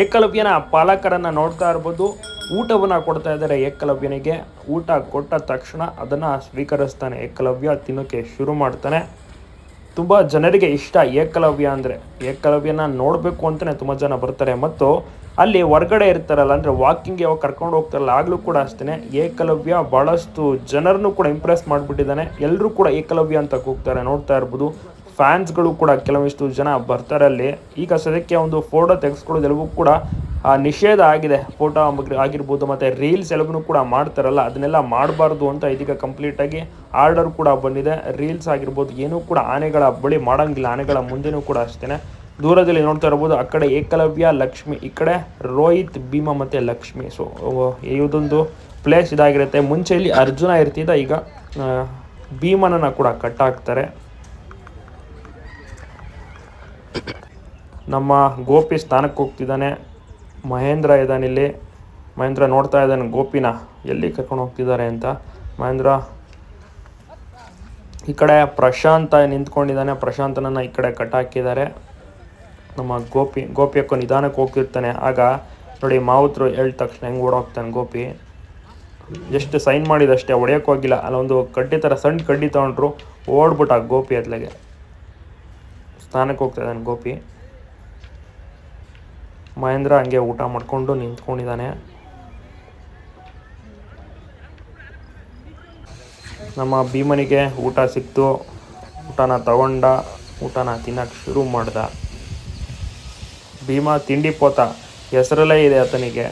ಏಕಲವ್ಯನ ಪಾಲಕರನ್ನು ನೋಡ್ತಾ ಇರ್ಬೋದು, ಊಟವನ್ನು ಕೊಡ್ತಾ ಇದ್ದಾರೆ ಏಕಲವ್ಯನಿಗೆ. ಊಟ ಕೊಟ್ಟ ತಕ್ಷಣ ಅದನ್ನು ಸ್ವೀಕರಿಸ್ತಾನೆ ಏಕಲವ್ಯ ತಿನ್ನೋಕ್ಕೆ ಶುರು ಮಾಡ್ತಾನೆ. ತುಂಬ ಜನರಿಗೆ ಇಷ್ಟ ಏಕಲವ್ಯ ಅಂದರೆ. ಏಕಲವ್ಯನ ನೋಡಬೇಕು ಅಂತಲೇ ತುಂಬ ಜನ ಬರ್ತಾರೆ. ಮತ್ತು ಅಲ್ಲಿ ಹೊರ್ಗಡೆ ಇರ್ತಾರಲ್ಲ, ಅಂದರೆ ವಾಕಿಂಗ್ ಯಾವಾಗ ಕರ್ಕೊಂಡು ಹೋಗ್ತಾರಲ್ಲ, ಆಗಲೂ ಕೂಡ ಅಷ್ಟೇ ಏಕಲವ್ಯ ಭಾಳಷ್ಟು ಜನರನ್ನು ಕೂಡ ಇಂಪ್ರೆಸ್ ಮಾಡಿಬಿಟ್ಟಿದ್ದಾನೆ. ಎಲ್ಲರೂ ಕೂಡ ಏಕಲವ್ಯ ಅಂತ ಕೂಗ್ತಾರೆ, ನೋಡ್ತಾ ಇರ್ಬೋದು. ಫ್ಯಾನ್ಸ್ಗಳು ಕೂಡ ಕೆಲವಿಷ್ಟು ಜನ ಬರ್ತಾರೆ ಅಲ್ಲಿ ಈಗ ಸದ್ಯಕ್ಕೆ ಒಂದು ಫೋಟೋ ತೆಗೆಸ್ಕೊಳ್ಳೋದೆಲ್ಲವೂ ಕೂಡ ನಿಷೇಧ ಆಗಿದೆ. ಫೋಟೋ ಆಗಿರ್ಬೋದು ಮತ್ತು ರೀಲ್ಸ್ ಎಲ್ಲವೂ ಕೂಡ ಮಾಡ್ತಾರಲ್ಲ, ಅದನ್ನೆಲ್ಲ ಮಾಡಬಾರ್ದು ಅಂತ ಇದೀಗ ಕಂಪ್ಲೀಟಾಗಿ ಆರ್ಡರ್ ಕೂಡ ಬಂದಿದೆ. ರೀಲ್ಸ್ ಆಗಿರ್ಬೋದು, ಏನೂ ಕೂಡ ಆನೆಗಳ ಬಳಿ ಮಾಡೋಂಗಿಲ್ಲ. ಆನೆಗಳ ಮುಂದೆನೂ ಕೂಡ ಅಷ್ಟೇ ದೂರದಲ್ಲಿ ನೋಡ್ತಾ ಇರ್ಬೋದು, ಆ ಕಡೆ ಏಕಲವ್ಯ, ಲಕ್ಷ್ಮಿ, ಈ ಕಡೆ ರೋಹಿತ್, ಭೀಮ ಮತ್ತು ಲಕ್ಷ್ಮಿ. ಸೊ ಇದೊಂದು ಪ್ಲೇಸ್ ಇದಾಗಿರುತ್ತೆ. ಮುಂಚೆ ಇಲ್ಲಿ ಅರ್ಜುನ ಇರ್ತಿದ್ದ, ಈಗ ಭೀಮನನ್ನ ಕೂಡ ಕಟ್ಟಾಕ್ತಾರೆ. ನಮ್ಮ ಗೋಪಿ ಸ್ಥಾನಕ್ಕೆ ಹೋಗ್ತಿದ್ದಾನೆ. ಮಹೇಂದ್ರ ಇದ್ದಾನೆ ಇಲ್ಲಿ. ಮಹೇಂದ್ರ ನೋಡ್ತಾ ಇದ್ದಾನೆ, ಗೋಪಿನ ಎಲ್ಲಿ ಕರ್ಕೊಂಡು ಹೋಗ್ತಿದ್ದಾರೆ ಅಂತ. ಮಹೇಂದ್ರ ಈ ಕಡೆ ಪ್ರಶಾಂತ ನಿಂತ್ಕೊಂಡಿದ್ದಾನೆ. ಪ್ರಶಾಂತನನ್ನು ಈ ಕಡೆ ಕಟ್ಟಾಕಿದ್ದಾರೆ. ನಮ್ಮ ಗೋಪಿ ಗೋಪಿ ಅಕ್ಕ ನಿಧಾನಕ್ಕೆ ಹೋಗ್ತಿರ್ತಾನೆ. ಆಗ ನೋಡಿ ಮಾವುತರು ಹೇಳಿದ ತಕ್ಷಣ ಹೆಂಗೆ ಓಡೋಗ್ತಾನೆ ಗೋಪಿ. ಎಷ್ಟು ಸೈನ್ ಮಾಡಿದಷ್ಟೇ ಹೊಡೆಯೋಕ್ಕೋಗಿಲ್ಲ ಅಲ್ಲೊಂದು ಕಡ್ಡಿ ಥರ ಸಣ್ಣ ಕಡ್ಡಿ ತಗೊಂಡ್ರು ಓಡ್ಬಿಟ್ಟ ಗೋಪಿ ಅತ್ಲಾಗೆ ಸ್ನಾನಕ್ಕೆ ಹೋಗ್ತಾ ಇದ್ದಾನೆ ಗೋಪಿ. ಮಹೇಂದ್ರ ಹಂಗೆ ಊಟ ಮಾಡಿಕೊಂಡು ನಿಂತ್ಕೊಂಡಿದ್ದಾನೆ. ನಮ್ಮ ಭೀಮನಿಗೆ ಊಟ ಸಿಕ್ತು. ಊಟನ ತಗೊಂಡ, ಊಟನ ತಿನ್ನಕ್ಕೆ ಶುರು ಮಾಡ್ದ. ಭೀಮ ತಿಂಡಿ ಪೋತ, ಹೆಸರಲ್ಲೇ ಇದೆ ಆತನಿಗೆ.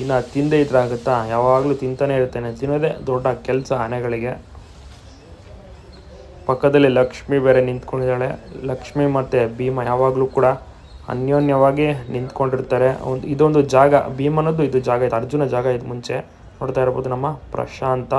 ಇನ್ನು ತಿಂದೇ ಇದ್ರಾಗುತ್ತಾ ಯಾವಾಗಲೂ ತಿಂತಾನೆ ಇರ್ತಾನೆ. ತಿನ್ನೋದೇ ದೊಡ್ಡ ಕೆಲಸ ಆನೆಗಳಿಗೆ. ಪಕ್ಕದಲ್ಲಿ ಲಕ್ಷ್ಮಿ ಬೇರೆ ನಿಂತ್ಕೊಂಡಿದ್ದಾಳೆ. ಲಕ್ಷ್ಮಿ ಮತ್ತು ಭೀಮ ಯಾವಾಗಲೂ ಕೂಡ ಅನ್ಯೋನ್ಯವಾಗಿ ನಿಂತ್ಕೊಂಡಿರ್ತಾರೆ. ಒಂದು ಇದೊಂದು ಜಾಗ ಭೀಮನದ್ದು ಇದು ಜಾಗ ಇದು. ಅರ್ಜುನ ಜಾಗ ಇದು ಮುಂಚೆ. ನೋಡ್ತಾ ಇರ್ಬೋದು ನಮ್ಮ ಪ್ರಶಾಂತ.